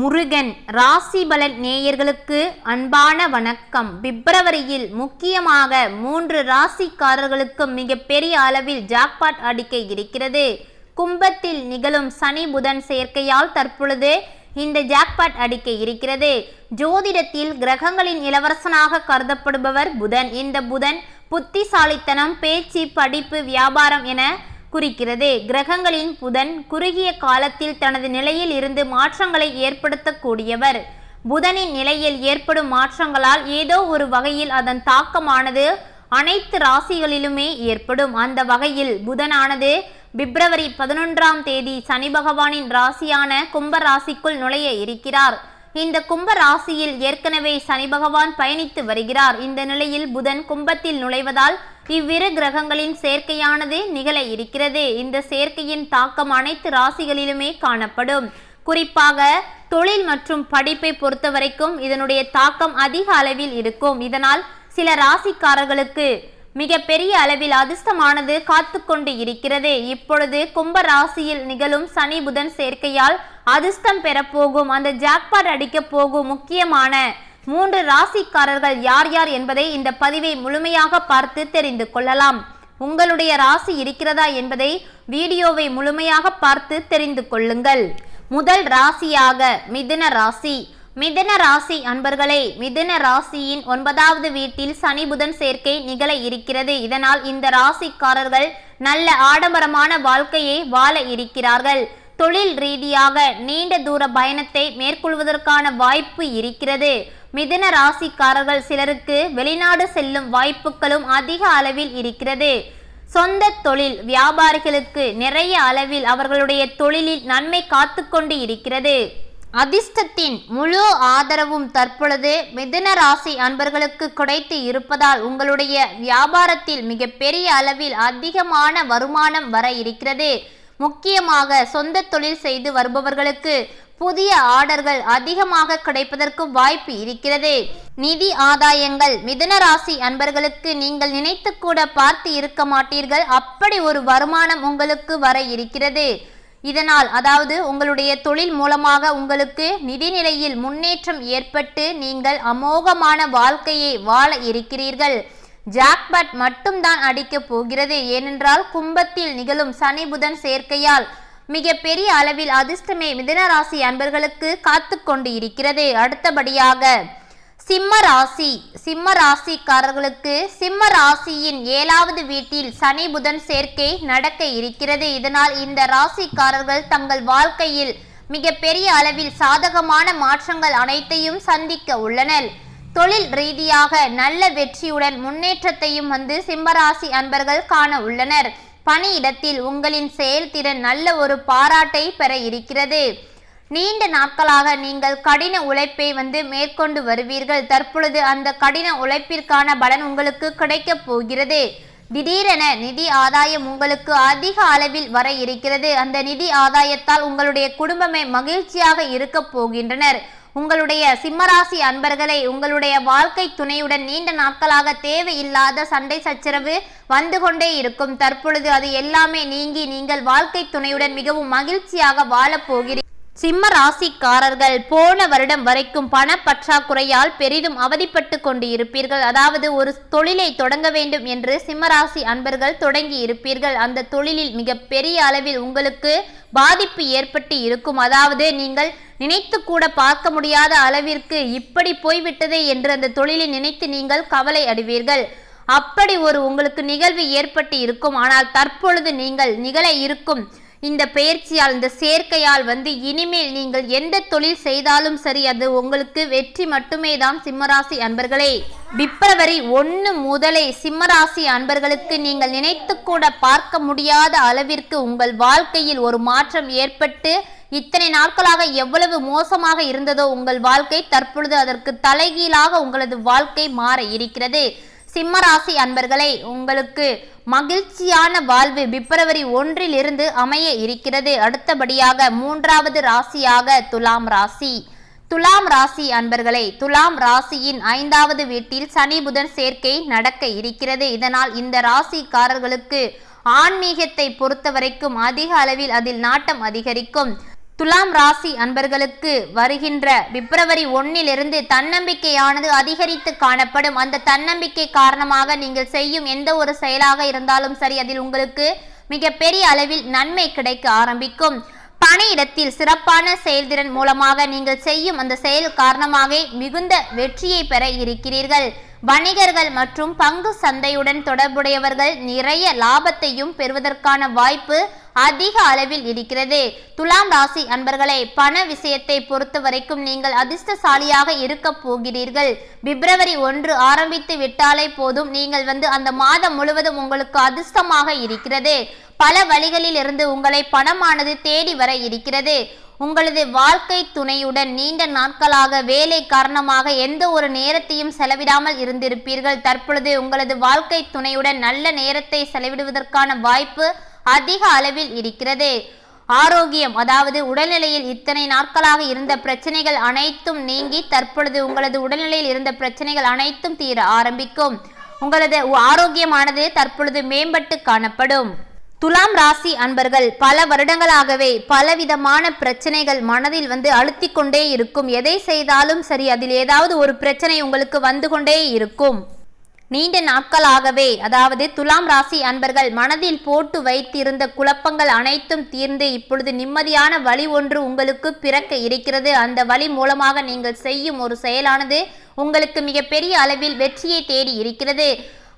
முருகன் ராசி பலன் நேயர்களுக்கு அன்பான வணக்கம். பிப்ரவரியில் முக்கியமாக மூன்று ராசிக்காரர்களுக்கு மிகப்பெரிய அளவில் ஜாக்பாட் அடிக்க இருக்கிறது. கும்பத்தில் நிகழும் சனி புதன் சேர்க்கையால் தற்பொழுது இந்த ஜாக்பாட் அடிக்க இருக்கிறது. ஜோதிடத்தில் கிரகங்களின் இளவரசனாக கருதப்படுபவர் புதன். இந்த புதன் புத்திசாலித்தனம் பேச்சு படிப்பு வியாபாரம் என குறிக்கிறது. கிரகங்களின் புதன் குறுகிய காலத்தில் தனது நிலையில் இருந்து மாற்றங்களை ஏற்படுத்தக்கூடியவர். புதனின் நிலையில் ஏற்படும் மாற்றங்களால் ஏதோ ஒரு வகையில் அதன் தாக்கமானது அனைத்து ராசிகளிலுமே ஏற்படும். அந்த வகையில் புதனானது பிப்ரவரி பதினொன்றாம் தேதி சனி பகவானின் ராசியான கும்ப ராசிக்குள் நுழைய இருக்கிறார். இந்த கும்ப ராசியில் ஏற்கனவே சனி பகவான் பயணித்து வருகிறார். இந்த நிலையில் புதன் கும்பத்தில் நுழைவதால் இவ்விரு கிரகங்களின் சேர்க்கையானது நிகழ இருக்கிறது. இந்த சேர்க்கையின் தாக்கம் அனைத்து ராசிகளிலுமே காணப்படும். குறிப்பாக தொழில் மற்றும் படிப்பை பொறுத்தவரைக்கும் இதனுடைய தாக்கம் அதிக அளவில் இருக்கும். இதனால் சில ராசிக்காரர்களுக்கு மிக பெரிய அளவில் அதிர்ஷ்டமானது காத்து கொண்டு இருக்கிறது. இப்பொழுது கும்ப ராசியில் நிகழும் சனி புதன் சேர்க்கையால் அதிர்ஷ்டம் பெறப்போகும். அந்த ஜாக்பாட் அடிக்க போகும் முக்கியமான மூன்று ராசிக்காரர்கள் யார் யார் என்பதை இந்த பதிவை முழுமையாக பார்த்து தெரிந்து கொள்ளலாம். உங்களுடைய ராசி இருக்கிறதா என்பதை வீடியோவை முழுமையாக பார்த்து தெரிந்து கொள்ளுங்கள். முதல் ராசியாக மிதுன ராசி. மிதுன ராசி அன்பர்களே மிதுன ராசியின் ஒன்பதாவது வீட்டில் சனி புதன் சேர்க்கை நிகழ இருக்கிறது. இதனால் இந்த ராசிக்காரர்கள் நல்ல ஆடம்பரமான வாழ்க்கையை வாழ இருக்கிறார்கள். தொழில் ரீதியாக நீண்ட தூர பயணத்தை மேற்கொள்வதற்கான வாய்ப்பு இருக்கிறது. மிதுன ராசிக்காரர்கள் சிலருக்கு வெளிநாடு செல்லும் வாய்ப்புகளும் அதிக அளவில் இருக்கிறது. சொந்த தொழில் வியாபாரிகளுக்கு நிறைய அளவில் அவர்களுடைய தொழிலில் நன்மை காத்து கொண்டு இருக்கிறது. அதிர்ஷ்டத்தின் முழு ஆதரவும் தற்பொழுது மிதுன ராசி அன்பர்களுக்கு கிடைத்து இருப்பதால் உங்களுடைய வியாபாரத்தில் மிகப்பெரிய அளவில் அதிகமான வருமானம் வர இருக்கிறது. முக்கியமாக சொந்த தொழில் செய்து வருபவர்களுக்கு புதிய ஆர்டர்கள் அதிகமாக கிடைப்பதற்கு வாய்ப்பு இருக்கிறது. நிதி ஆதாயங்கள் மிதுன ராசி அன்பர்களுக்கு நீங்கள் நினைத்து கூட பார்த்து இருக்க மாட்டீர்கள். அப்படி ஒரு வருமானம் உங்களுக்கு வர இருக்கிறது. இதனால் அதாவது உங்களுடைய தொழில் மூலமாக உங்களுக்கு நிதிநிலையில் முன்னேற்றம் ஏற்பட்டு நீங்கள் அமோகமான வாழ்க்கையை வாழ இருக்கிறீர்கள். ஜாக்பட் மட்டும்தான் அடிக்கப் போகிறது. ஏனென்றால் கும்பத்தில் நிகழும் சனி புதன் சேர்க்கையால் மிக பெரிய அளவில் அதிர்ஷ்டமே மிதனராசி அன்பர்களுக்கு காத்து கொண்டு இருக்கிறது அடுத்தபடியாக சிம்ம ராசி சிம்ம ராசிக்காரர்களுக்கு சிம்ம ராசியின் ஏழாவது வீட்டில் சனி புதன் சேர்க்கை நடக்க இருக்கிறது. இதனால் இந்த ராசிக்காரர்கள் தங்கள் வாழ்க்கையில் மிக பெரிய அளவில் சாதகமான மாற்றங்கள் அனைத்தையும் சந்திக்க உள்ளனர். தொழில் ரீதியாக நல்ல வெற்றியுடன் முன்னேற்றத்தையும் வந்து சிம்மராசி அன்பர்கள் காண உள்ளனர். பணியிடத்தில் உங்களின் செயல்திறன் நல்ல ஒரு பாராட்டை பெற இருக்கிறது. நீண்ட நாட்களாக நீங்கள் கடின உழைப்பை வந்து மேற்கொண்டு வருவீர்கள். தற்பொழுது அந்த கடின உழைப்பிற்கான பலன் உங்களுக்கு கிடைக்கப் போகிறது. திடீரென நிதி ஆதாயம் உங்களுக்கு அதிக அளவில் வர இருக்கிறது. அந்த நிதி ஆதாயத்தால் உங்களுடைய குடும்பமே மகிழ்ச்சியாக இருக்கப் போகின்றனர். உங்களுடைய சிம்மராசி அன்பர்களை உங்களுடைய வாழ்க்கை துணையுடன் நீண்ட நாட்களாக தேவையில்லாத சண்டை சச்சரவு வந்து கொண்டே இருக்கும். தற்பொழுது அது எல்லாமே நீங்கி நீங்கள் வாழ்க்கை துணையுடன் மிகவும் மகிழ்ச்சியாக வாழப் போகிறீர்கள் சிம்ம ராசிக்காரர்கள் போன வருடம் வரைக்கும் பண பற்றாக்குறையால் பெரிதும் அவதிப்பட்டு கொண்டு இருப்பீர்கள் அதாவது ஒரு தொழிலை தொடங்க வேண்டும் என்று சிம்மராசி அன்பர்கள் தொடங்கி இருப்பீர்கள். அந்த தொழிலில் மிக பெரிய அளவில் உங்களுக்கு பாதிப்பு ஏற்பட்டு இருக்கும். அதாவது நீங்கள் நினைத்து கூட பார்க்க முடியாத அளவிற்கு இப்படி போய்விட்டதே என்று அந்த தொழிலை நினைத்து நீங்கள் கவலை அடைவீர்கள். அப்படி ஒரு உங்களுக்கு நிகழ்வு ஏற்பட்டு இருக்கும். ஆனால் தற்பொழுது நீங்கள் நிகழ இருக்கும் இந்த பயிற்சியால் இந்த சேர்க்கையால் வந்து இனிமேல் நீங்கள் எந்த தொழில் செய்தாலும் சரி அது உங்களுக்கு வெற்றி மட்டுமே தான் சிம்மராசி அன்பர்களே. பிப்ரவரி ஒன்று முதலே சிம்மராசி அன்பர்களுக்கு நீங்கள் நினைத்து கூட பார்க்க முடியாத அளவிற்கு உங்கள் வாழ்க்கையில் ஒரு மாற்றம் ஏற்பட்டு இத்தனை நாட்களாக எவ்வளவு மோசமாக இருந்ததோ உங்கள் வாழ்க்கை தற்பொழுது அதற்கு தலைகீழாக உங்களது வாழ்க்கை மாற இருக்கிறது. சிம்மராசி அன்பர்களே உங்களுக்கு மகிழ்ச்சியான வாழ்வு பிப்ரவரி ஒன்றில் இருந்து அமைய இருக்கிறது. அடுத்தபடியாக மூன்றாவது ராசியாக துலாம் ராசி. துலாம் ராசி அன்பர்களே துலாம் ராசியின் ஐந்தாவது வீட்டில் சனி புதன் சேர்க்கை நடக்க இருக்கிறது. இதனால் இந்த ராசிக்காரர்களுக்கு ஆன்மீகத்தை பொறுத்தவரைக்கும் அதிக அளவில் அதில் நாட்டம் அதிகரிக்கும். துலாம் ராசி அன்பர்களுக்கு வருகின்ற பிப்ரவரி ஒன்னிலிருந்து தன்னம்பிக்கையானது அதிகரித்து காணப்படும். அந்த தன்னம்பிக்கை காரணமாக நீங்கள் செய்யும் எந்த ஒரு செயலாக இருந்தாலும் சரி அதில் உங்களுக்கு மிகப்பெரிய அளவில் நன்மை கிடைக்க ஆரம்பிக்கும். பணியிடத்தில் சிறப்பான செயல்திறன் மூலமாக நீங்கள் செய்யும் அந்த செயல் காரணமாக மிகுந்த வெற்றியை பெற இருக்கிறீர்கள். வணிகர்கள் மற்றும் பங்கு சந்தையுடன் தொடர்புடையவர்கள் நிறைய லாபத்தையும் பெறுவதற்கான வாய்ப்பு அதிக அளவில் இருக்கிறது. துலாம் ராசி அன்பர்களை பண விஷயத்தை பொறுத்த வரைக்கும் நீங்கள் அதிர்ஷ்டசாலியாக இருக்க போகிறீர்கள். பிப்ரவரி ஒன்று ஆரம்பித்து விட்டாலே போதும். நீங்கள் வந்து அந்த மாதம் முழுவதும் உங்களுக்கு அதிர்ஷ்டமாக இருக்கிறது. பல வழிகளில் இருந்து உங்களை பணமானது தேடி வர இருக்கிறது. உங்களது வாழ்க்கை துணையுடன் நீண்ட நாட்களாக வேலை காரணமாக எந்த ஒரு நேரத்தையும் செலவிடாமல் இருந்திருப்பீர்கள். தற்பொழுது உங்களது வாழ்க்கை துணையுடன் நல்ல நேரத்தை செலவிடுவதற்கான வாய்ப்பு அதிக அளவில் இருக்கிறது. ஆரோக்கியம் அதாவது உடல்நிலையில் இத்தனை நாட்களாக இருந்த பிரச்சனைகள் அனைத்தும் நீங்கி தற்பொழுது உங்களது உடல்நிலையில் இருந்த பிரச்சனைகள் அனைத்தும் தீர ஆரம்பிக்கும். உங்களது ஆரோக்கியமானது தற்பொழுது மேம்பட்டு காணப்படும். துலாம் ராசி அன்பர்கள் பல வருடங்களாகவே பலவிதமான பிரச்சனைகள் மனதில் வந்து அழுத்திக்கொண்டே இருக்கும். எதை செய்தாலும் சரி அதில் ஏதாவது ஒரு பிரச்சனை உங்களுக்கு வந்து கொண்டே இருக்கும். நீண்ட நாட்களாகவே அதாவது துலாம் ராசி அன்பர்கள் மனதில் போட்டு வைத்திருந்த குழப்பங்கள் அனைத்தும் தீர்ந்து இப்பொழுது நிம்மதியான வழி ஒன்று உங்களுக்கு பிறக்க இருக்கிறது. அந்த வழி மூலமாக நீங்கள் செய்யும் ஒரு செயலானது உங்களுக்கு மிகப்பெரிய அளவில் வெற்றியை தேடி இருக்கிறது.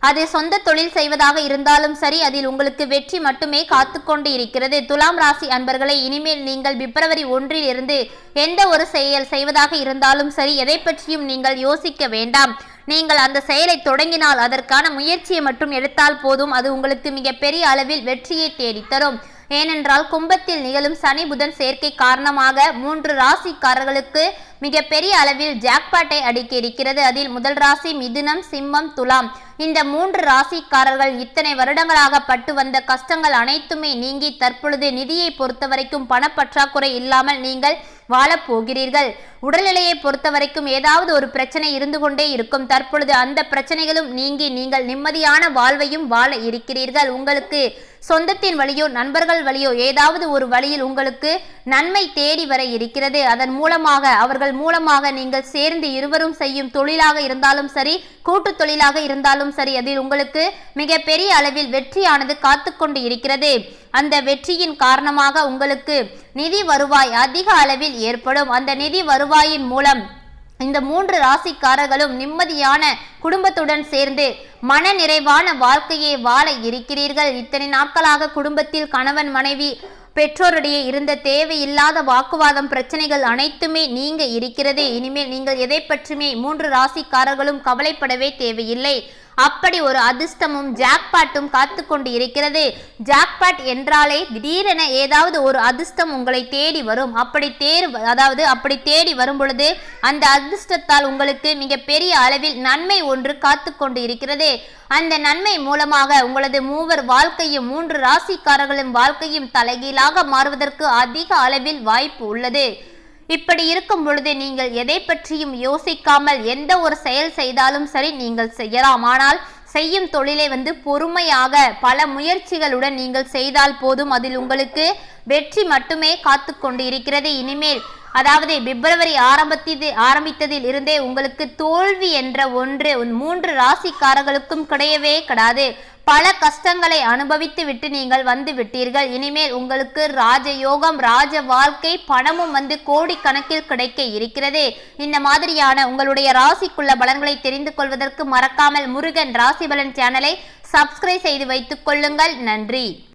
அது சொந்த தொழில் செய்வதாக இருந்தாலும் சரி அதில் உங்களுக்கு வெற்றி மட்டுமே காத்து கொண்டு இருக்கிறது. துலாம் ராசி அன்பர்களை இனிமேல் நீங்கள் பிப்ரவரி ஒன்றில் இருந்து எந்த ஒரு செயல் செய்வதாக இருந்தாலும் சரி எதை பற்றியும் நீங்கள் யோசிக்க வேண்டாம். நீங்கள் அந்த செயலை தொடங்கினால் அதற்கான முயற்சியை மட்டும் எடுத்தால் போதும். அது உங்களுக்கு மிகப்பெரிய அளவில் வெற்றியை தேடித்தரும். ஏனென்றால் கும்பத்தில் நிகழும் சனி புதன் சேர்க்கை காரணமாக மூன்று ராசிக்காரர்களுக்கு மிகப்பெரிய அளவில் ஜாக்பாட்டை அடிக்க இருக்கிறது. அதில் முதல் ராசி மிதுனம் சிம்மம் துலாம். இந்த மூன்று ராசிக்காரர்கள் இத்தனை வருடங்களாக பட்டு வந்த கஷ்டங்கள் அனைத்துமே நீங்கி தற்பொழுது நிதியை பொறுத்தவரைக்கும் பணப்பற்றாக்குறை இல்லாமல் நீங்கள் வாழப்போகிறீர்கள் உடல்நிலையை பொறுத்த வரைக்கும் ஏதாவது ஒரு பிரச்சனை இருந்து கொண்டே இருக்கும். தற்பொழுது அந்த பிரச்சனைகளும் நீங்கி நீங்கள் நிம்மதியான வாழ்வையும் வாழ இருக்கிறீர்கள். உங்களுக்கு சொந்தத்தின் வழியோ நண்பர்கள் வழியோ ஏதாவது ஒரு வழியில் உங்களுக்கு நன்மை தேடி வர இருக்கிறது. அதன் மூலமாக அவர்கள் மூலமாக நீங்கள் சேர்ந்து இருவரும் செய்யும் தொழிலாக இருந்தாலும் சரி கூட்டு தொழிலாக இருந்தாலும் சரி அதில் உங்களுக்கு மிகப்பெரிய அளவில் வெற்றியானது காத்து கொண்டு இருக்கிறது. அந்த வெற்றியின் காரணமாக உங்களுக்கு நிதி வருவாய் அதிக அளவில் ஏற்படும். அந்த நிதி வருவாயின் மூலம் இந்த மூன்று ராசிக்காரர்களும் நிம்மதியான குடும்பத்துடன் சேர்ந்து மன நிறைவான வாழ்க்கையை வாழ இருக்கிறீர்கள். இத்தனை நாட்களாக குடும்பத்தில் கணவன் மனைவி பெற்றோரிடையே இருந்த தேவையில்லாத வாக்குவாதம் பிரச்சனைகள் அனைத்துமே நீங்க இருக்கிறது. இனிமேல் நீங்கள் எதை பற்றியுமே மூன்று ராசிக்காரர்களும் கவலைப்படவே தேவையில்லை. அப்படி ஒரு அதிர்ஷ்டமும் ஜாக்பாட்டும் காத்து கொண்டு இருக்கிறது. ஜாக்பாட் என்றாலே திடீரென ஏதாவது ஒரு அதிர்ஷ்டம் உங்களை தேடி வரும். அப்படி தேர் அதாவது அப்படி தேடி வரும் பொழுது அந்த அதிர்ஷ்டத்தால் உங்களுக்கு மிக பெரிய அளவில் நன்மை ஒன்று காத்து கொண்டு இருக்கிறது. அந்த நன்மை மூலமாக உங்களது மூவர் வாழ்க்கையும் மூன்று ராசிக்காரர்களின் வாழ்க்கையும் தலைகீழாக மாறுவதற்கு அதிக அளவில் வாய்ப்பு உள்ளது. இப்படி இருக்கும் பொழுது நீங்கள் எதை பற்றியும் யோசிக்காமல் எந்த ஒரு செயல் செய்தாலும் சரி நீங்கள் செய்யலாம். ஆனால் செய்யும் தொழிலை வந்து பொறுமையாக பல முயற்சிகளுடன் நீங்கள் செய்தால் போதும். அதில் உங்களுக்கு வெற்றி மட்டுமே காத்து கொண்டு இருக்கிறது இனிமேல் அதாவது பிப்ரவரி ஆரம்பத்தி ஆரம்பித்ததில் இருந்தே உங்களுக்கு தோல்வி என்ற ஒன்று மூன்று ராசிக்காரர்களுக்கும் கிடையவே கிடையாது. பல கஷ்டங்களை அனுபவித்து விட்டு நீங்கள் வந்து விட்டீர்கள். இனிமேல் உங்களுக்கு ராஜயோகம் ராஜ வாழ்க்கை பணமும் வந்து கோடி கணக்கில் கிடைக்க இருக்கிறது. இந்த மாதிரியான உங்களுடைய ராசிக்குள்ள பலன்களை தெரிந்து கொள்வதற்கு மறக்காமல் முருகன் ராசி பலன் சேனலை சப்ஸ்கிரைப் செய்து வைத்துக் கொள்ளுங்கள். நன்றி.